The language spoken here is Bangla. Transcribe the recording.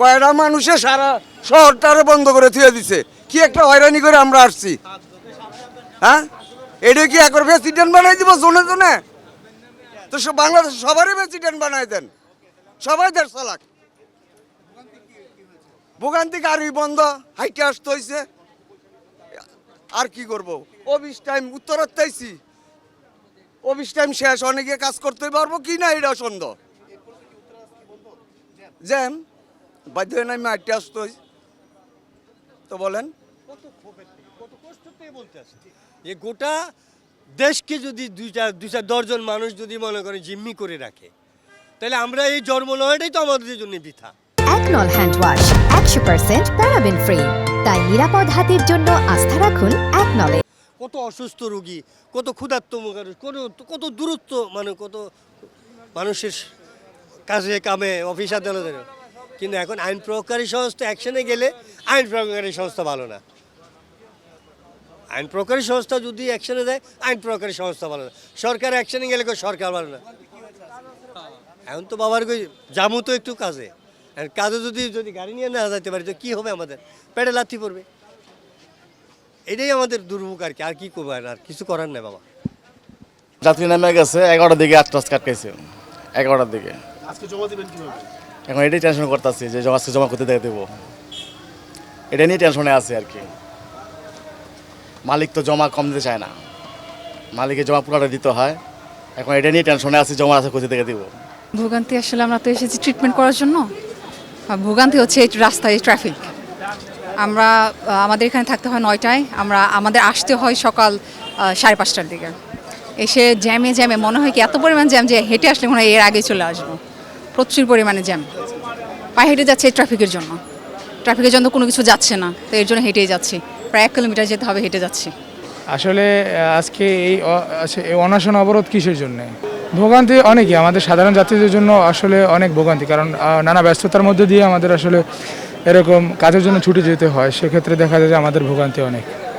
কয়টা মানুষে সারা শহরটারে বন্ধ করে থুয়ে দিছে। কি একটা হয়রানি করে আমরা আসছি। হ্যাঁ? এটা কি একবার প্রেসিডেন্ট বানাই দিব জোনে জোনে? তো সব বাংলাদেশ সবারই প্রেসিডেন্ট বানাই দেন। সবাই দেড় লাখ ভোগান্তি গাড়ি বন্ধ, হাইটে আসতে হয়েছে আর কি করব? অফিস টাইম উত্তরত চাইছি অফিস টাইম শেষ, অনেকে কাজ করতে পারব কি না এটা সন্দেহ। জ্যাম বাধ্য হয়ে আমি আসতে তো বলেন। এ গোটা দেশকে যদি দুইটা দুইটা দশজন মানুষ যদি মনে করেন জিম্মি করে রাখে তাহলে আমরা এই জন্ম নেওয়াটাই তো আমাদের জন্য বৃথা। একনল হ্যান্ড ওয়াশ একশো পার্সেন্ট প্যারাবেন ফ্রি তাই নিরাপদ হাতের জন্য আস্থা রাখুন একনলে কত অসুস্থ রোগী কত ক্ষুধার্ত মানুষ কত কত দূরত্ব মানে কত মানুষের কাজে কামে অফিস আদালতে। কিন্তু এখন আইন প্রয়োগকারী সংস্থা অ্যাকশনে গেলে আইন প্রয়োগকারী সংস্থা ভালো না। আইন প্রয়োগকারী সংস্থা যদি অ্যাকশনে দেয় আইন প্রয়োগকারী সংস্থা ভালো না। সরকার অ্যাকশনে গেলে সরকার ভালো না? এখন তো বাবার কই জামু তো একটু কাজে। কাজে যদি যদি গাড়ি নিয়ে না যাইতে পারি তো কী হবে আমাদের? পেটে লাথি পড়বে। এটাই আমাদের দুর্ভোগ আর কি। আর কি করব? আর আর কিছু করার নেই বাবা। যাত্রী নেমে গেছে এগারোটার দিকে আট টাস কাটকাইছে এগারোটার দিকে। আজকে জমা দিবেন কীভাবে? এখন এটাই টেনশন করতেছি যে আজকে জমা করতে দেখে দেবো। এটা নিয়ে টেনশনে আছে আর কি। মালিক তো জমা কম দিতে চায় না। মালিকের জমা পুরোটা দিতে হয়। এখন এটা নিয়ে টেনশনে আছি, জমা আছে কোথা থেকে দেবো? ভোগান্তি আসলে আমরা তো এসেছি ট্রিটমেন্ট করার জন্য। আর ভোগান্তি হচ্ছে এই রাস্তায়, এই ট্রাফিক আমরা আমাদের এখানে থাকতে হয় নয়টায়। আমরা, আমাদের আসতে হয় সকাল সাড়ে পাঁচটার দিকে। এসে জ্যামে জ্যামে, মনে হয় কি এত পরিমাণ জ্যাম যে হেঁটে আসলে মনে হয় এর আগে চলে আসব। প্রচুর পরিমাণে জ্যাম। পায়ে হেঁটে যাচ্ছে ট্রাফিকের জন্য। ট্রাফিকের জন্য কোনো কিছু যাচ্ছে না, তো এর জন্য হেঁটেই যাচ্ছি। প্রায় এক কিলোমিটার যেতে হবে, হেঁটে যাচ্ছি। আসলে আজকে এই অনশন অবরোধ কিসের জন্য? ভোগান্তি অনেকই, আমাদের সাধারণ যাত্রীদের জন্য আসলে অনেক ভোগান্তি, কারণ নানা ব্যস্ততার মধ্যে দিয়ে আমাদের আসলে এরকম কাজের জন্য ছুটি যেতে হয়। সেক্ষেত্রে দেখা যায় যে আমাদের ভোগান্তি অনেক।